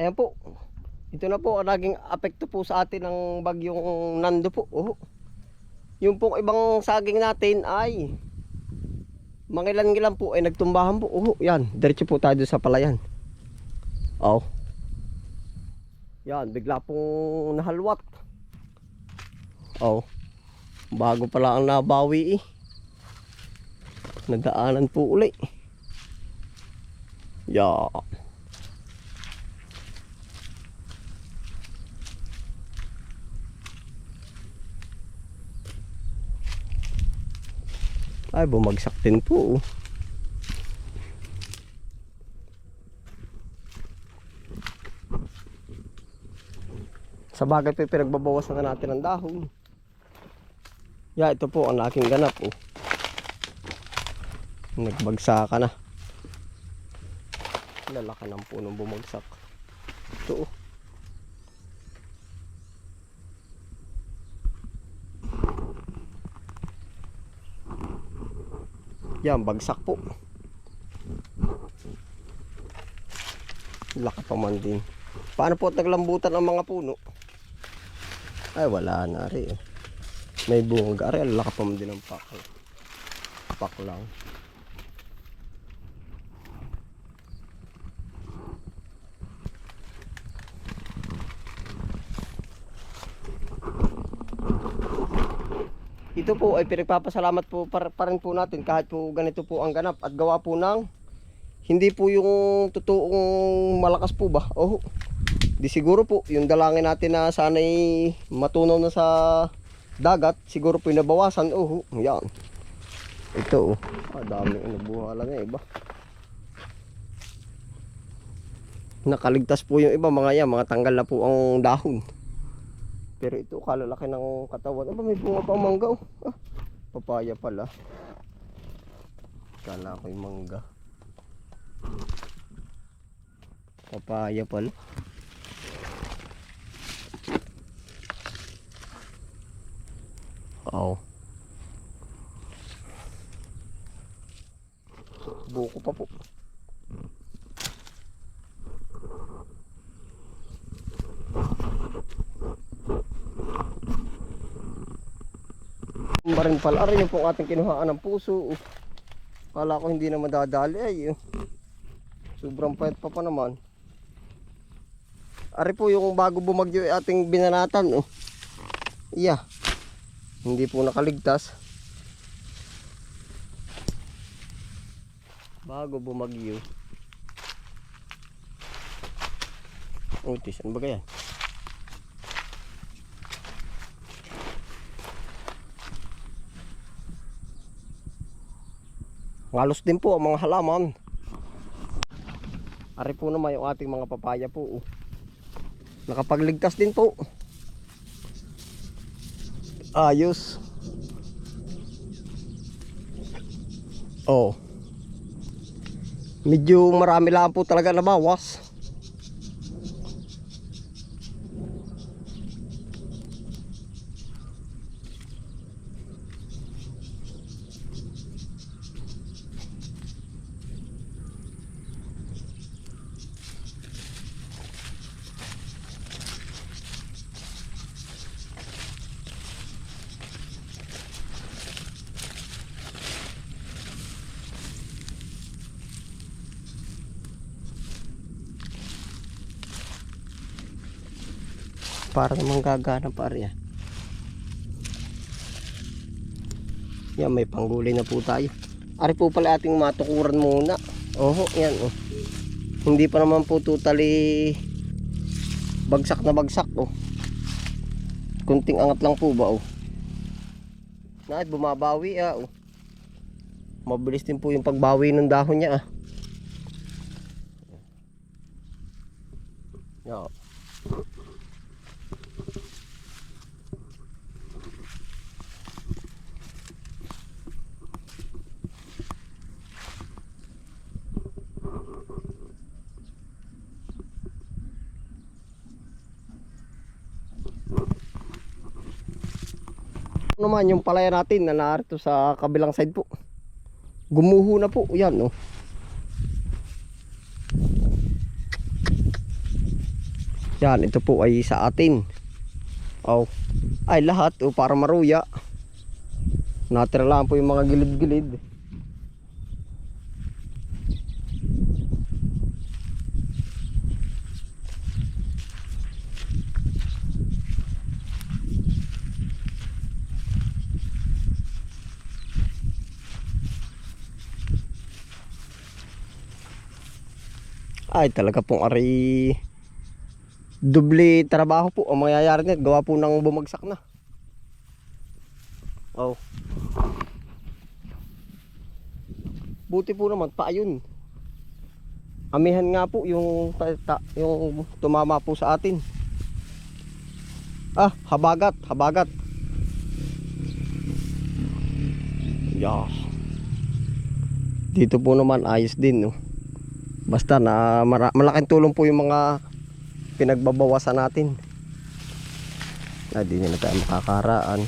Ayan po. Ito na po naging apekto po sa atin ng bagyong nando po. Oh. Yung pong ibang saging natin ay mangilan-ngilan po ay nagtumbahan po. Oh, yan. Diretso po tayo sa palayan. Oh. Yan, bigla pong nahalwat. Oh. Bago pala ang nabawi eh. Nadaanan po uli. Yeah. Ay, bumagsak din po. Sa bagay po, pinagbabawasan na natin ang dahon. Ya, ito po ang aking ganap. Oh. Nagbagsa ka na. Lalaka ng punong bumagsak. Ito oh. Yan, bagsak po. Laka pa man din. Paano po naglambutan ang mga puno? Ay, wala na rin. May bunga. Ari, laka pa man din ang pak. Pak Ito po ay pinagpapasalamat po pa, pa rin po natin kahit po ganito po ang ganap at gawa po ng hindi po yung totoong malakas po ba? Oh. Di siguro po yung dalangin natin na sana'y matunaw na sa dagat, siguro po yung nabawasan. Oh, yan. Ito oh. Ah, dami nabuhala na iba. Nakaligtas po yung iba mga yan, mga tanggal na po ang dahon. Pero ito kalalaki ng katawan. Aba, may bunga pa ang mangga oh. Ah, papaya pala. Kala ko yung mangga. Papaya pala. Oo. Buko pa po. Ba rin pala rin yung pong ating kinuhaan ng puso. Kala ko hindi na madadali ay. oh. Sobrang payat pa pa naman. Ari po yung bago bumagyo ating binanatan. Oh. Iya. Hindi po nakaligtas. Bago bumagyo. Utis, ano ba kaya? Ngalos din po ang mga halaman. Ari po naman yung ating mga papaya po. oh. Nakapagligtas din po. Ayos. Oh. Medyo marami lang po talaga nabawas. Para naman gagana pa rin. Yan, may panggulay na po tayo. Ari po pala ating matukuran muna. Oho, yan oh. Hindi pa naman po totally bagsak na bagsak oh. Kunting angat lang po ba oh. Nakit bumabawi ah oh. Mabilis din po yung pagbawi ng dahon niya ah. Yeah. Naman yung palaya natin na narito sa kabilang side po. Gumuho na po. Yan oh. Yan, ito po ay sa atin. Oh. Ay lahat oh, para maruya. Natira lang po yung mga gilid-gilid. Ay talaga pong ari Dubli trabaho po ang mangyayari nito. Gawa po ng bumagsak na. Oh. Buti po naman pa yun. Amihan nga po yung ta, yung tumama po sa atin. Ah, habagat, habagat. Yeah. Dito po naman ayos din, no. Basta na malaking tulong po yung mga pinagbabawasan natin. Ah, di na tayo makakaraan.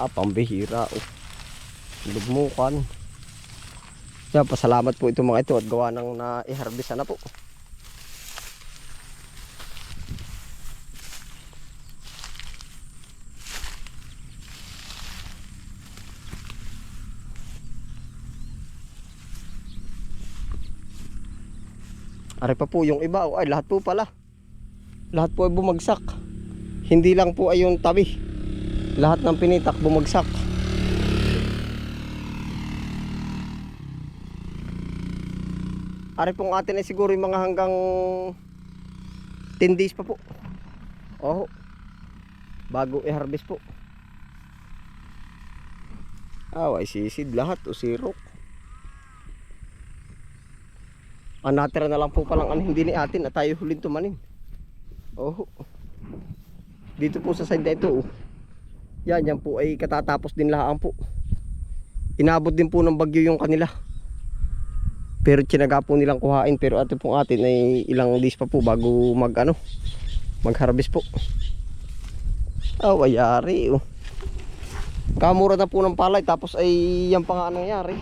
Ah, pambihira. Oh. Lugmukan. Kaya pasalamat po itong mga ito at gawa ng na-iharbisa na po. Ari pa po yung iba. oh, Ay, lahat po pala. Lahat po ay bumagsak. Hindi lang po ay yung tabi. Lahat ng pinitak bumagsak. Ari pong atin ay siguro yung mga hanggang 10 days pa po. Oh. Bago i-harvest po. Ah, ay sisid lahat o sirok. Ang natira na lang po palang ano, hindi ni atin at tayo huling tumanin. Oh. Dito po sa side na ito. Oh. Yan, yan po ay katatapos din lahaan po. Inabot din po ng bagyo yung kanila. Pero tinaga po nilang kuhain pero ito pong atin ay ilang days pa po bago mag ano mag-harvest po. Oh, ayari oh. Kamura na po ng palay tapos ay yan pa nga nangyari.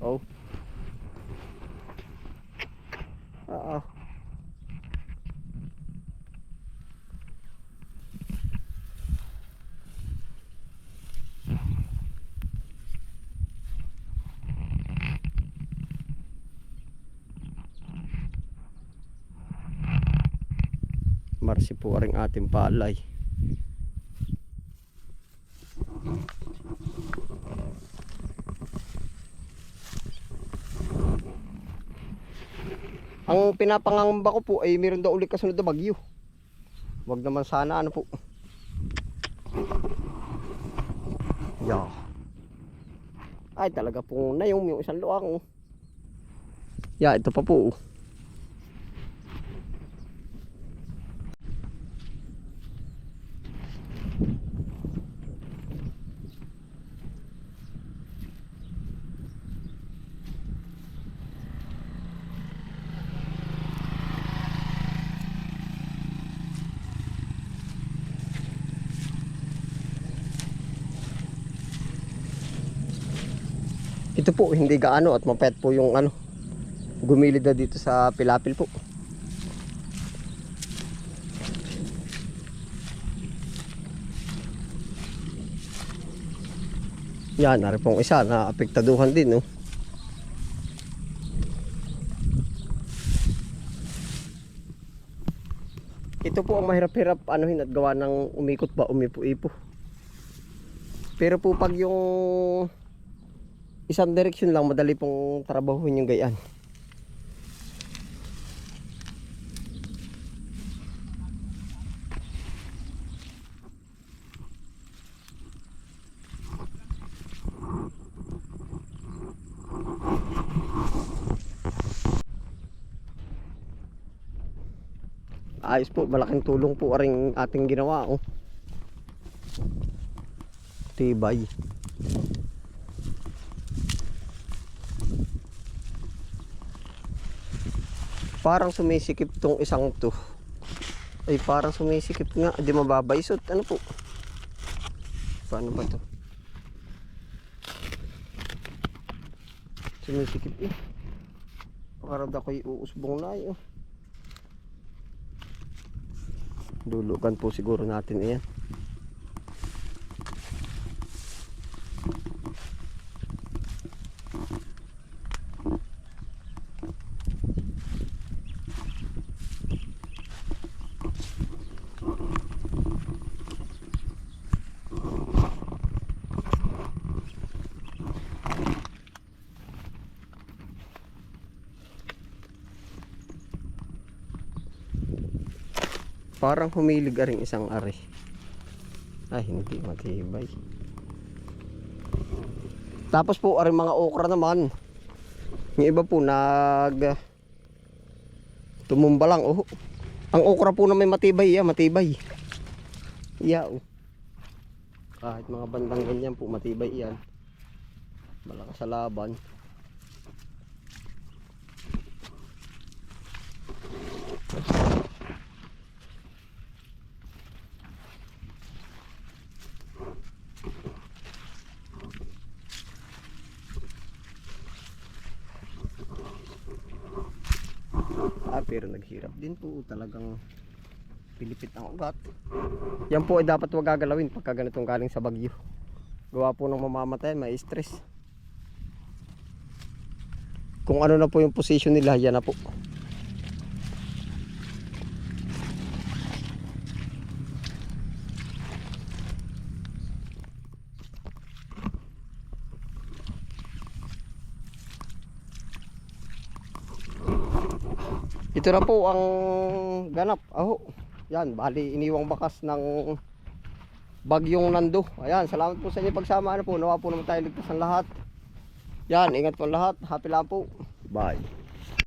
Oh. Oo. Marsi po ring ating palay. Ang pinapangangamba ko po ay meron daw ulit kasunod na bagyo. Wag naman sana ano po. Yeah. Ay talaga po na yung, yung isang luang. Yeah, ito pa po. Ito po hindi gaano at mapet po yung ano gumilid na dito sa pilapil po. Yan, nari pong isa na apektaduhan din, no. Ito po ang mahirap-hirap anuhin at gawa ng umikot ba umipo-ipo. Pero po pag yung isang direksyon lang madali pong trabahuin yung gayaan. Ayos po, malaking tulong po ring ating ginawa. Oh. Tibay. Parang sumisikip tong isang to. Ay parang sumisikip nga, di mababaysot. Ano po? Paano ba to? Sumisikip eh. Pakarada ko'y uusbong na eh. Lulukan po siguro natin iyan. Parang humilig ring isang ari. Ay, hindi matibay. Tapos po, ari mga okra naman. Yung iba po, nag... Tumumba lang, oh. Ang okra po na may matibay, yeah, matibay. Yeah, oh. Kahit mga bandang ganyan po, matibay yan. Malakas sa laban. Ah, pero naghirap din po talagang pilipit ang ugat. Yan po ay dapat wag gagalawin pagka ganitong galing sa bagyo. Gawa po ng mamamatay, may stress. Kung ano na po yung position nila, yan na po. Ito na po ang ganap. Aho. Yan, bali iniwang bakas ng bagyong nando. Ayan, salamat po sa inyo pagsama. Ano po, nawa po naman tayo ligtas ang lahat. Yan, ingat po lahat. Happy lang po. Bye.